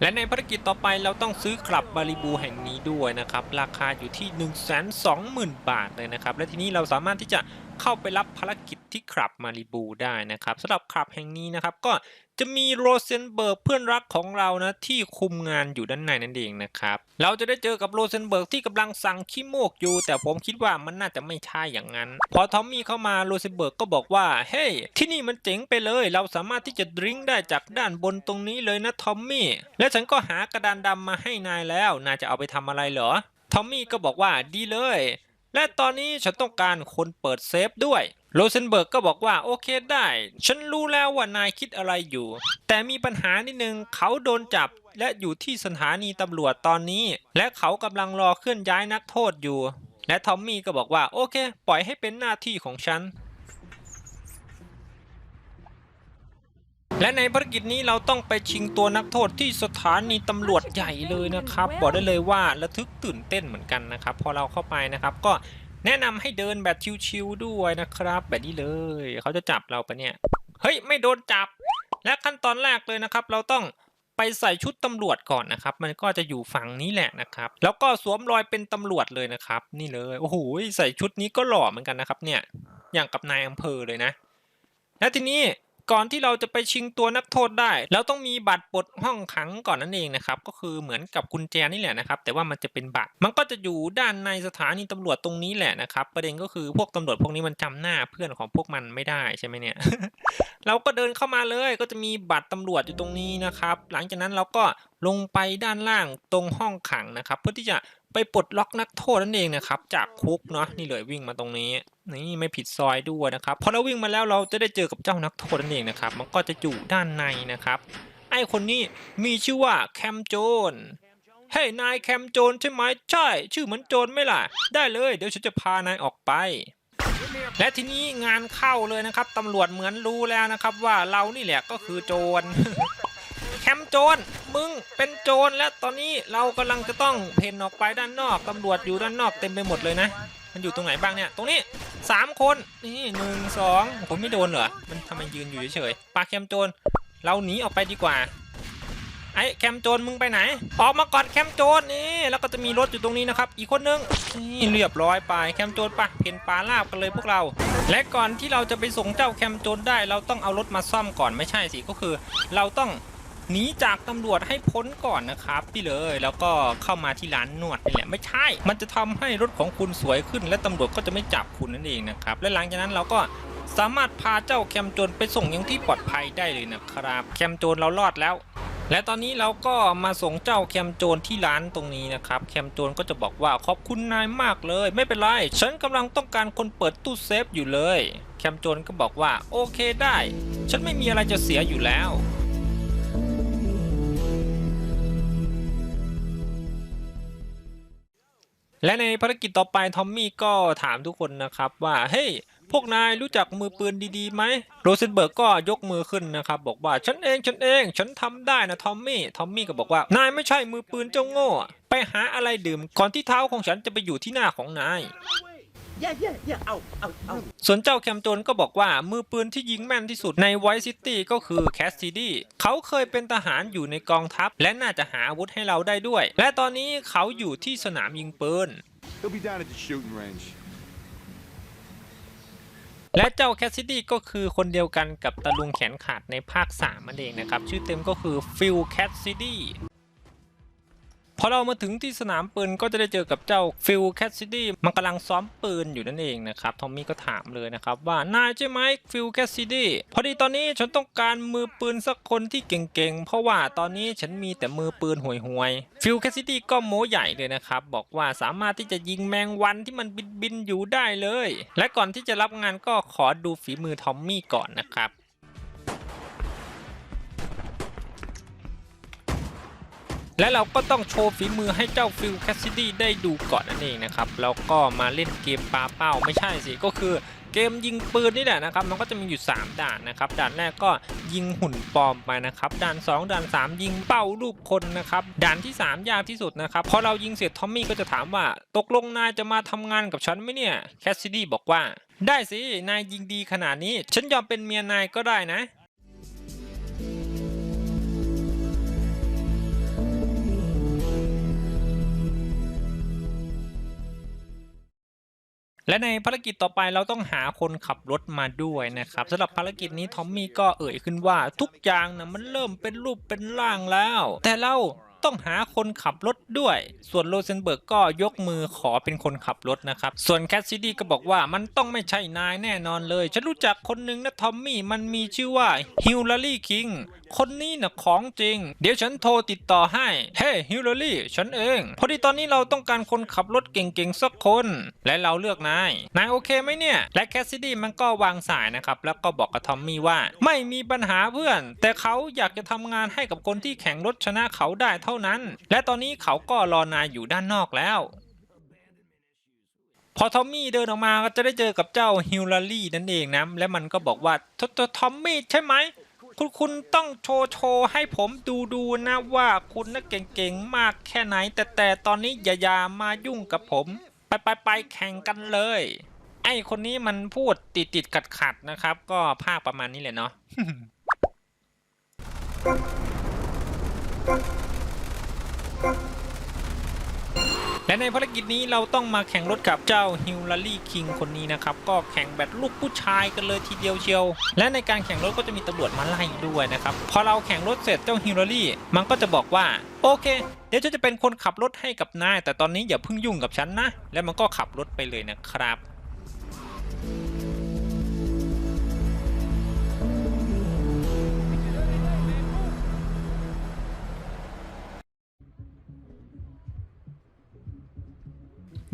และในภารกิจต่อไปเราต้องซื้อกลับบาริบูแห่งนี้ด้วยนะครับ ราคาอยู่ที่ 1 2 0 0 0 0 บาทเลยนะครับ และทีนี้เราสามารถที่จะ เข้าไปรับภารกิจที่คลับมาริบูได้นะครับสำหรับคลับแห่งนี้นะครับ ก็จะมีโรเซนเบิร์กเพื่อนรักของเรานะที่คุมงานอยู่ด้านในนั่นเองนะครับ เราจะได้เจอกับโรเซนเบิร์กที่กำลังสั่งขี้โมกอยู่ แต่ผมคิดว่ามันน่าจะไม่ใช่อย่างนั้น พอทอมมี่เข้ามาโรเซนเบิร์กก็บอกว่า เฮ้ยที่นี่มันเจ๋งไปเลย เราสามารถที่จะดริงได้จากด้านบนตรงนี้เลยนะทอมมี่ และฉันก็หากระดานดำมาให้นายแล้ว นายจะเอาไปทำอะไรเหรอทอมมี่ก็บอกว่าดีเลย และตอนนี้ฉันต้องการคนเปิดเซฟด้วยโรเซนเบิร์กก็บอกว่าโอเคได้ ฉันรู้แล้วว่านายคิดอะไรอยู่ แต่มีปัญหานิดนึงเขาโดนจับและอยู่ที่สถานีตำรวจตอนนี้ และเขากำลังรอเคลื่อนย้ายนักโทษอยู่ และทอมมี่ก็บอกว่าโอเค ปล่อยให้เป็นหน้าที่ของฉัน และในภารกิจนี้เราต้องไปชิงตัวนักโทษที่สถานีตำรวจใหญ่เลยนะครับ บอกได้เลยว่าระทึกตื่นเต้นเหมือนกันนะครับ พอเราเข้าไปนะครับ ก็แนะนำให้เดินแบบชิวๆด้วยนะครับ แบบนี้เลย เขาจะจับเราปะเนี่ย เฮ้ย ไม่โดนจับ และขั้นตอนแรกเลยนะครับ เราต้องไปใส่ชุดตำรวจก่อนนะครับ มันก็จะอยู่ฝั่งนี้แหละนะครับ แล้วก็สวมรอยเป็นตำรวจเลยนะครับ นี่เลย โอ้โห ใส่ชุดนี้ก็หล่อเหมือนกันนะครับ เนี่ย อย่างกับนายอำเภอเลยนะ และทีนี้ ก่อนที่เราจะไปชิงตัวนักโทษได้ เราต้องมีบัตรปลดห้องขังก่อนนั่นเองนะครับก็คือเหมือนกับกุญแจนี่แหละนะครับ แต่ว่ามันจะเป็นบัตรมันก็จะอยู่ด้านในสถานีตำรวจตรงนี้แหละนะครับ ประเด็นก็คือพวกตำรวจพวกนี้มันจำหน้าเพื่อนของพวกมันไม่ได้ใช่ไหมเนี่ยเราก็เดินเข้ามาเลยก็จะมีบัตรตำรวจอยู่ตรงนี้นะครับ หลังจากนั้นเราก็ลงไปด้านล่างตรงห้องขังนะครับ เพื่อที่จะ ไปปลดล็อกนักโทษนั่นเองนะครับ จากคุกเนาะนี่เลยวิ่งมาตรงนี้ นี่ไม่ผิดซอยด้วยนะครับพอเราวิ่งมาแล้วเราจะได้เจอกับเจ้านักโทษนั่นเองนะครับ มันก็จะอยู่ด้านในนะครับไอคนนี้มีชื่อว่าแคมโจนเฮ้ยนายแคมโจนใช่ไหมใช่ ชื่อเหมือนโจรไหมล่ะ ได้เลยเดี๋ยวฉันจะพานายออกไป และทีนี้งานเข้าเลยนะครับตำรวจเหมือนรู้แล้วนะครับ ว่าเรานี่แหละก็คือโจร แคมโจรมึงเป็นโจรและตอนนี้เรากำลังจะต้องเพ่นออกไปด้านนอกตำรวจอยู่ด้านนอกเต็มไปหมดเลยนะ มันอยู่ตรงไหนบ้างเนี่ยตรงนี้สามคนนี่หนึ่งสองผมไม่โดนเหรอมันทำไมยืนอยู่เฉยๆปาแคมโจรเราหนีออกไปดีกว่าไอ้แคมโจรมึงไปไหน ออกมาก่อนแคมโจรนี่แล้วก็จะมีรถอยู่ตรงนี้นะครับ อีกคนนึงนี่เรียบร้อยไปแคมโจรปะเพ่นปลาลาบกันเลยพวกเรา และก่อนที่เราจะไปส่งเจ้าแคมโจรได้ เราต้องเอารถมาซ่อมก่อนไม่ใช่สิก็คือ เราต้อง หนีจากตำรวจให้พ้นก่อนนะครับพี่เลยแล้วก็เข้ามาที่ร้านนวดนี่แหละไม่ใช่ มันจะทำให้รถของคุณสวยขึ้น และตำรวจก็จะไม่จับคุณนั่นเองนะครับและหลังจากนั้นเราก็สามารถพาเจ้าแคมโจรไปส่งยังที่ปลอดภัยได้เลยนะครับ แคมโจรเรารอดแล้ว และตอนนี้เราก็มาส่งเจ้าแคมโจรที่ร้านตรงนี้นะครับแคมโจรก็จะบอกว่าขอบคุณนายมากเลย ไม่เป็นไรฉันกำลังต้องการคนเปิดตู้เซฟอยู่เลย แคมโจรก็บอกว่าโอเคได้ ฉันไม่มีอะไรจะเสียอยู่แล้ว และในภารกิจต่อไปทอมมี่ก็ถามทุกคนนะครับว่าเฮ้ยพวกนายรู้จักมือปืนดีๆไหมโรเซนเบิร์กก็ยกมือขึ้นนะครับบอกว่าฉันเองฉันเอง ฉันทำได้นะทอมมี่ทอมมี่ก็บอกว่านายไม่ใช่มือปืนเจ้าโง่ ไปหาอะไรดื่มก่อนที่เท้าของฉันจะไปอยู่ที่หน้าของนาย Yeah, yeah, yeah. Out, out, out. ส่วนเจ้าแคมโจนก็บอกว่ามือปืนที่ยิงแม่นที่สุดในไวท์ซิตี้ก็คือแคสซิดี้เขาเคยเป็นทหารอยู่ในกองทัพ และน่าจะหาอาวุธให้เราได้ด้วย และตอนนี้เขาอยู่ที่สนามยิงปืน He'll be down at the shooting range. และเจ้าแคสซิดี้ก็คือคนเดียวกันกับตะลุงแขนขาดในภาค3มันเองนะครับ ชื่อเต็มก็คือฟิลแคสซิดี้ พอเรามาถึงที่สนามปืนก็จะได้เจอกับเจ้าฟิลแคสซิดี้มันกำลังซ้อมปืนอยู่นั่นเองนะครับทอมมี่ก็ถามเลยนะครับว่านายใช่ไหมฟิลแคสซิดี้พอดีตอนนี้ฉันต้องการมือปืนสักคนที่เก่งๆ เพราะว่าตอนนี้ฉันมีแต่มือปืนห่วยๆฟิลแคสซิดี้ก็โม้ใหญ่เลยนะครับบอกว่าสามารถที่จะยิงแมงวันที่มันบินๆอยู่ได้เลย และก่อนที่จะรับงานก็ขอดูฝีมือทอมมี่ก่อนนะครับ และเราก็ต้องโชว์ฝีมือให้เจ้าฟิลแคสซิดี้ได้ดูก่อนนั่นเองนะครับแล้วก็มาเล่นเกมปาเป้าไม่ใช่สิก็คือเกมยิงปืนนี่แหละนะครับมันก็จะมีอยู่ 3 ด่านนะครับด่านแรกก็ยิงหุ่นปลอมไปนะครับด่าน 2 ด่าน 3 ยิงเป้ารูปคนนะครับด่านที่ 3 ยากที่สุดนะครับพอเรายิงเสร็จทอมมี่ก็จะถามว่า ตกลงนายจะมาทำงานกับฉันไหมเนี่ยแคสซิดี้บอกว่า ได้สินายยิงดีขนาดนี้ ฉันยอมเป็นเมียนายก็ได้นะ และในภารกิจต่อไปเราต้องหาคนขับรถมาด้วยนะครับสำหรับภารกิจนี้ทอมมี่ก็เอ่ยขึ้นว่าทุกอย่างนะมันเริ่มเป็นรูปเป็นร่างแล้ว แต่เราต้องหาคนขับรถด้วย ส่วนโรเซนเบิร์กก็ยกมือขอเป็นคนขับรถนะครับ ส่วนแคสซิดี้ก็บอกว่ามันต้องไม่ใช่นายแน่นอนเลย ฉันรู้จักคนหนึ่งนะทอมมี่ มันมีชื่อว่าฮิลลารีคิงคนนี้นะของจริง เดี๋ยวฉันโทรติดต่อให้ เฮ้ฮิลลารีฉันเอง พอดีตอนนี้เราต้องการคนขับรถเก่งๆสักคน และเราเลือกนาย นายโอเคไหมเนี่ย และแคสซิดี้มันก็วางสายนะครับ แล้วก็บอกกับทอมมี่ว่า ไม่มีปัญหาเพื่อน แต่เขาอยากจะทำงานให้กับคนที่แข่งรถชนะเขาได้เท่านั้น และตอนนี้เขาก็รอนายอยู่ด้านนอกแล้วพอทอมมี่เดินออกมาก็จะได้เจอกับเจ้าฮิลลารีนั่นเองนะ และมันก็บอกว่าทอมมี่ใช่ไหม คุณคุณต้องโชว์โชว์ให้ผมดูดูนะว่าคุณน่ะเก่งๆมากแค่ไหน แต่แต่ตอนนี้อย่าอย่ามายุ่งกับผม ไปไปไปแข่งกันเลย ไอคนนี้มันพูดติดติดขัดขัดนะครับ ก็ภาคประมาณนี้เลยเนาะ และในภารกิจนี้เราต้องมาแข่งรถกับเจ้าฮิลลารีคิงคนนี้นะครับ ก็แข่งแบบลูกผู้ชายกันเลยทีเดียวเชียว และในการแข่งรถก็จะมีตำรวจมาไล่ด้วยนะครับ พอเราแข่งรถเสร็จเจ้าฮิลลารีมันก็จะบอกว่า โอเค เดี๋ยวฉันจะเป็นคนขับรถให้กับนาย แต่ตอนนี้อย่าเพิ่งยุ่งกับฉันนะ แล้วมันก็ขับรถไปเลยนะครับ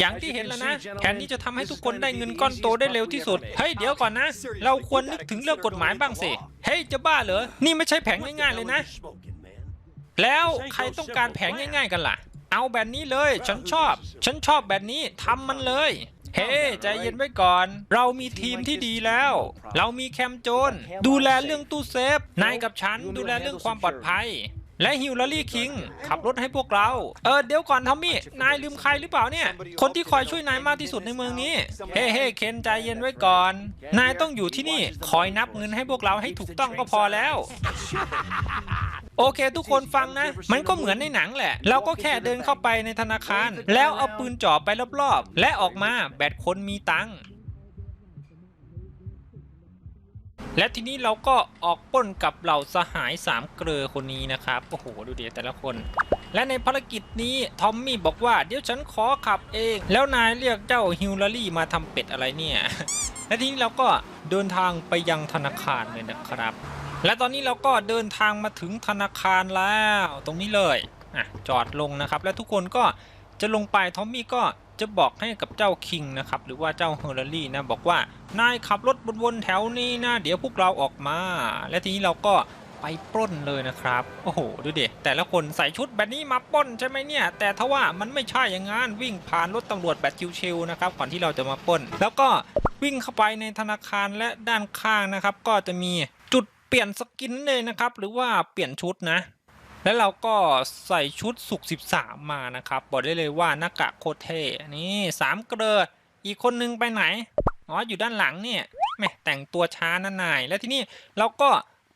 อย่างที่เห็นแล้วนะ แผนนี้จะทำให้ทุกคนได้เงินก้อนโตได้เร็วที่สุด เฮ้ยเดี๋ยวก่อนนะ เราควรนึกถึงเรื่องกฎหมายบ้างสิ เฮ้ยจะบ้าเหรอ นี่ไม่ใช่แผนง่ายๆเลยนะ แล้วใครต้องการแผนง่าย ๆ กันล่ะ เอาแบบนี้เลย ฉันชอบ ฉันชอบแบบนี้ทำมันเลย เฮ้ใจเย็นไว้ก่อน เรามีทีมที่ดีแล้ว เรามีแคมโจน ดูแลเรื่องตู้เซฟ นายกับฉันดูแลเรื่องความปลอดภัย และฮิวลารีคิงขับรถให้พวกเรา เออเดี๋ยวก่อนทอมมี่ นายลืมใครหรือเปล่าเนี่ย คนที่คอยช่วยนายมากที่สุดในเมืองนี้ เฮ้เฮ้เคนใจเย็นไว้ก่อน นายต้องอยู่ที่นี่คอยนับเงินให้พวกเราให้ถูกต้องก็พอแล้ว โอเคทุกคนฟังนะ มันก็เหมือนในหนังแหละ เราก็แค่เดินเข้าไปในธนาคาร แล้วเอาปืนจ่อไปรอบๆ และออกมาแบตคนมีตังค์ และทีนี้เราก็ออกปล้นกับเหล่าสหายสามเกลอคนนี้นะครับ โอ้โห ดูดิแต่ละคน และในภารกิจนี้ ทอมมี่บอกว่า เดี๋ยวฉันขอขับเอง แล้วนายเรียกเจ้าฮิลลารีมาทำเป็ดอะไรเนี่ย และทีนี้เราก็เดินทางไปยังธนาคารเลยนะครับ และตอนนี้เราก็เดินทางมาถึงธนาคารแล้ว ตรงนี้เลยอะจอดลงนะครับ และทุกคนก็จะลงไปทอมมี่ก็ จะบอกให้กับเจ้าคิงนะครับหรือว่าเจ้าเฮอร์รี่นะบอกว่านายขับรถวนๆแถวนี้นะเดี๋ยวพวกเราออกมา และทีนี้เราก็ไปปล้นเลยนะครับ โอ้โห ดูดิ แต่ละคนใส่ชุดแบบนี้มาปล้นใช่ไหมเนี่ย แต่ทว่ามันไม่ใช่อย่างงั้นวิ่งผ่านรถตำรวจแบบชิวๆนะครับ ก่อนที่เราจะมาปล้น แล้วก็วิ่งเข้าไปในธนาคารและด้านข้างนะครับ ก็จะมีจุดเปลี่ยนสกินเลยนะครับ หรือว่าเปลี่ยนชุดนะ แล้วเราก็ใส่ชุดสุก 13 มานะครับ บอกได้เลยว่าหน้ากากโคตรเท่นี่สามเกลออีกคนนึงไปไหน อ๋อ อยู่ด้านหลังเนี่ยแม่แต่งตัวช้านะนาย แล้วที่นี้เราก็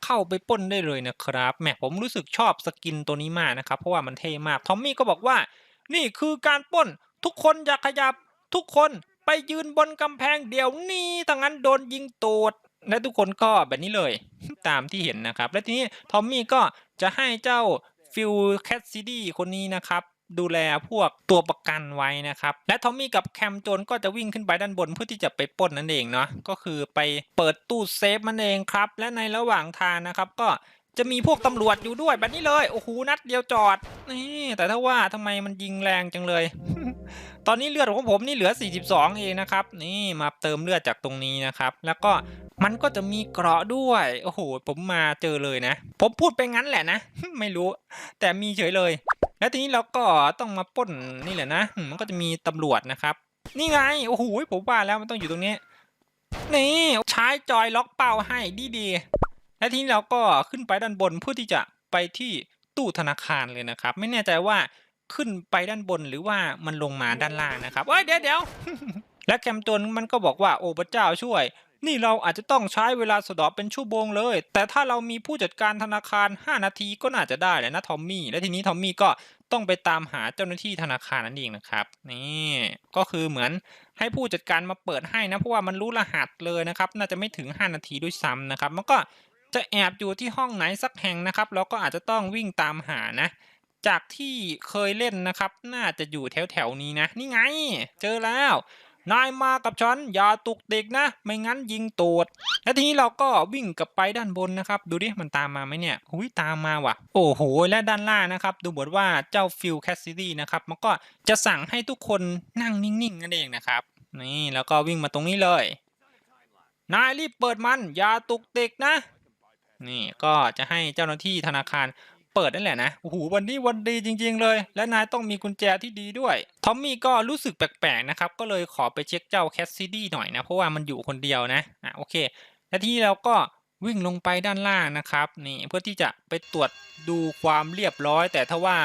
เข้าไปป้นได้เลยนะครับแหมผมรู้สึกชอบสกินตัวนี้มากนะครับ เพราะว่ามันเท่มาก ทอมมี่ก็บอกว่า นี่คือการป้น ทุกคนอย่าขยับ ทุกคนไปยืนบนกำแพงเดี๋ยวนี้ถ้างั้นโดนยิงตูดและทุกคนก็แบบนี้เลย ตามที่เห็นนะครับ และทีนี้ทอมมี่ก็ จะให้เจ้าฟิลแคสซิดี้คนนี้นะครับ ดูแลพวกตัวประกันไว้นะครับ และทอมมี่กับแคมโจนก็จะวิ่งขึ้นไปด้านบนเพื่อที่จะไปปล้นนั่นเองเนาะก็คือไปเปิดตู้เซฟมันเองครับ และในระหว่างทางนะครับ ก็จะมีพวกตำรวจอยู่ด้วยแบบนี้เลยโอ้โหนัดเดียวจอดนี่แต่ถ้าว่าทำไมมันยิงแรงจังเลย ตอนนี้เลือดของผมนี่เหลือ 42 เองนะครับ นี่มาเติมเลือดจากตรงนี้นะครับ แล้วก็ มันก็จะมีเกราะด้วย โอ้โห ผมมาเจอเลยนะ ผมพูดไปงั้นแหละนะ ไม่รู้ แต่มีเฉยเลย แล้วทีนี้เราก็ต้องมาป้นนี่แหละนะ มันก็จะมีตำรวจนะครับ นี่ไง โอ้โห ผมว่าแล้วมันต้องอยู่ตรงนี้ นี่ใช้จอยล็อกเป้าให้ดีๆ และทีนี้เราก็ขึ้นไปด้านบนเพื่อที่จะไปที่ตู้ธนาคารเลยนะครับ ไม่แน่ใจว่าขึ้นไปด้านบนหรือว่ามันลงมาด้านล่างนะครับ เอ้ยเดี๋ยวเดี๋ยวและแคมจนมันก็บอกว่าโอ้พระเจ้าช่วย นี่เราอาจจะต้องใช้เวลาสะดอบเป็นชั่วโมงเลย แต่ถ้าเรามีผู้จัดการธนาคาร 5 นาทีก็น่าจะได้แหละนะทอมมี่ และทีนี้ทอมมี่ก็ต้องไปตามหาเจ้าหน้าที่ธนาคารนั่นเองนะครับ นี่ก็คือเหมือนให้ผู้จัดการมาเปิดให้นะ เพราะว่ามันรู้รหัสเลยนะครับ น่าจะไม่ถึง 5 นาทีด้วยซ้ำนะครับ มันก็จะแอบอยู่ที่ห้องไหนสักแห่งนะครับ เราก็อาจจะต้องวิ่งตามหานะ จากที่เคยเล่นนะครับ น่าจะอยู่แถวแถวๆนี้นะ นี่ไง เจอแล้ว นายมากับฉันอย่าตุกติกนะ ไม่งั้นยิงตูด และทีนี้เราก็วิ่งกลับไปด้านบนนะครับ ดูดิมันตามมาไหมเนี่ยหุยตามมาว่ะ โอ้โห และด้านล่างนะครับ ดูเหมือนว่าเจ้าฟิลแคสซิดี้นะครับ มันก็จะสั่งให้ทุกคนนั่งนิ่งๆนั่นเองนะครับ นี่แล้วก็วิ่งมาตรงนี้เลย นายรีบเปิดมันอย่าตุกติกนะ นี่ก็จะให้เจ้าหน้าที่ธนาคาร เปิดนั่นแหละนะโอ้โหวันนี้วันดีจริง ๆ เลย และนายต้องมีกุญแจที่ดีด้วยทอมมี่ก็รู้สึกแปลกๆนะครับก็เลยขอไปเช็คเจ้าแคสซิดี้หน่อยนะเพราะว่ามันอยู่คนเดียวนะอะโอเคและที่เราก็วิ่งลงไปด้านล่างนะครับนี่เพื่อที่จะไปตรวจดูความเรียบร้อย แต่ถ้าว่า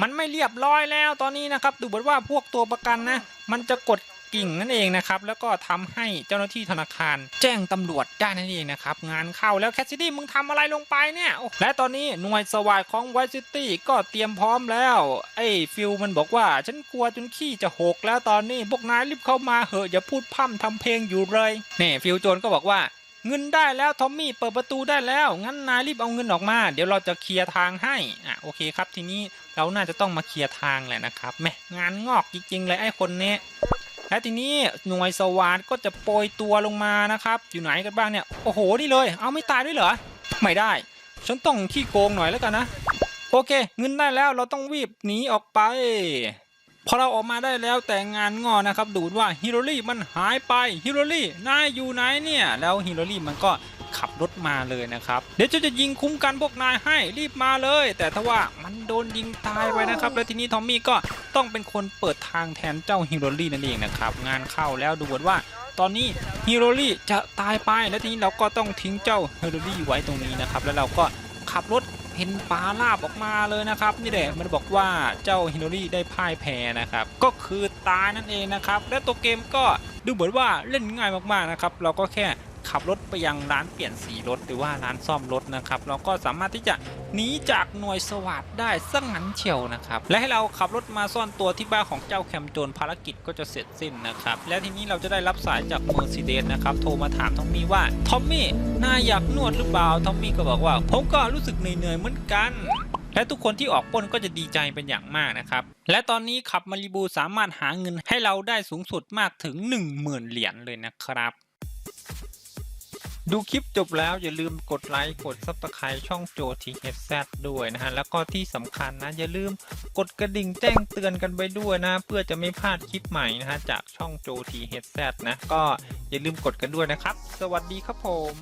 มันไม่เรียบร้อยแล้วตอนนี้นะครับ ดูเหมือนว่าพวกตัวประกันนะ มันจะกด กิ่งนั่นเองนะครับแล้วก็ทำให้เจ้าหน้าที่ธนาคาร แจ้งตำรวจได้นั่นเองนะครับงานเข้าแล้วแคสซิดี้มึงทำอะไรลงไปเนี่ยโอ้และตอนนี้หน่วยสวาดของไวซิตี้ก็เตรียมพร้อมแล้วไอ้ฟิลมันบอกว่าฉันกลัวจนขี้จะหกแล้วตอนนี้พวกนายรีบเข้ามาเหอะอย่าพูดพร่ำทำเพลงอยู่เลยเนี่ฟิลโจนก็บอกว่าเงินได้แล้วทอมมี่เปิดประตูได้แล้ว งั้นนายรีบเอาเงินออกมา เดี๋ยวเราจะเคลียร์ทางให้อะโอเคครับทีนี้เราน่าจะต้องมาเคลียร์ทางแหละนะครับแม่งานงอกจริงๆเลยไอ้คนเนี้ย และทีนี้หน่วยสวาดก็จะโปรยตัวลงมานะครับ อยู่ไหนกันบ้างเนี่ย โอ้โห นี่เลย เอาไม่ตายด้วยเหรอ ไม่ได้ ฉันต้องขี้โกงหน่อยแล้วกันนะ โอเค เงินได้แล้วเราต้องวีบหนีออกไป พอเราออกมาได้แล้วแต่งานงอนะครับ ดูดว่าฮิโรลี่มันหายไปฮิโรลี่นายอยู่ไหนเนี่ย แล้วฮิโรลี่มันก็ ขับรถมาเลยนะครับ เดี๋ยวจะจะยิงคุ้มกันพวกนายให้รีบมาเลย แต่ถ้าว่ามันโดนยิงตายไปนะครับ แล้วทีนี้ทอมมี่ก็ต้องเป็นคนเปิดทางแทนเจ้าฮิโรรี่นั่นเองนะครับ งานเข้าแล้วดูเหมือนว่าตอนนี้ฮิโรรี่จะตายไปแล้วทีนี้เราก็ต้องทิ้งเจ้าฮิโรรี่ไว้ตรงนี้นะครับ แล้วเราก็ขับรถเห็นปลาลาบออกมาเลยนะครับ นี่แหละมันบอกว่าเจ้าฮินโนรี่ได้พ่ายแพ้นะครับ ก็คือตายนั่นเองนะครับ และตัวเกมก็ดูเหมือนว่าเล่นง่ายมากๆนะครับ เราก็แค่ ขับรถไปยังร้านเปลี่ยนสีรถหรือว่าร้านซ่อมรถนะครับเราก็สามารถที่จะหนีจากหน่วยสวัสดได้สังงั้นเฉียวนะครับและให้เราขับรถมาซ่อนตัวที่บ้านของเจ้าแคมโจนภารกิจก็จะเสร็จสิ้นนะครับและทีนี้เราจะได้รับสายจากเมอร์ซิเดสนะครับโทรมาถามทอมมี่ว่าทอมมี่นายอยากนวดหรือเปล่าทอมมี่ก็บอกว่าผมก็รู้สึกเหนื่อยๆเหมือนกันและทุกคนที่ออกปล้นก็จะดีใจเป็นอย่างมากนะครับ และตอนนี้ขับมาริบูสามารถหาเงินให้เราได้สูงสุดมากถึง 10,000 เหรียญเลยนะครับ ดูคลิปจบแล้วอย่าลืมกดไลค์กดซับสไคร b ์ช่องโจทีเฮดแซด้วยนะฮะ แล้วก็ที่สำคัญนะ อย่าลืมกดกระดิ่งแจ้งเตือนกันไปด้วยนะ เพื่อจะไม่พลาดคลิปใหม่นะฮะ จากช่องโจทีเฮดแซนะ ก็อย่าลืมกดกันด้วยนะครับ สวัสดีครับผม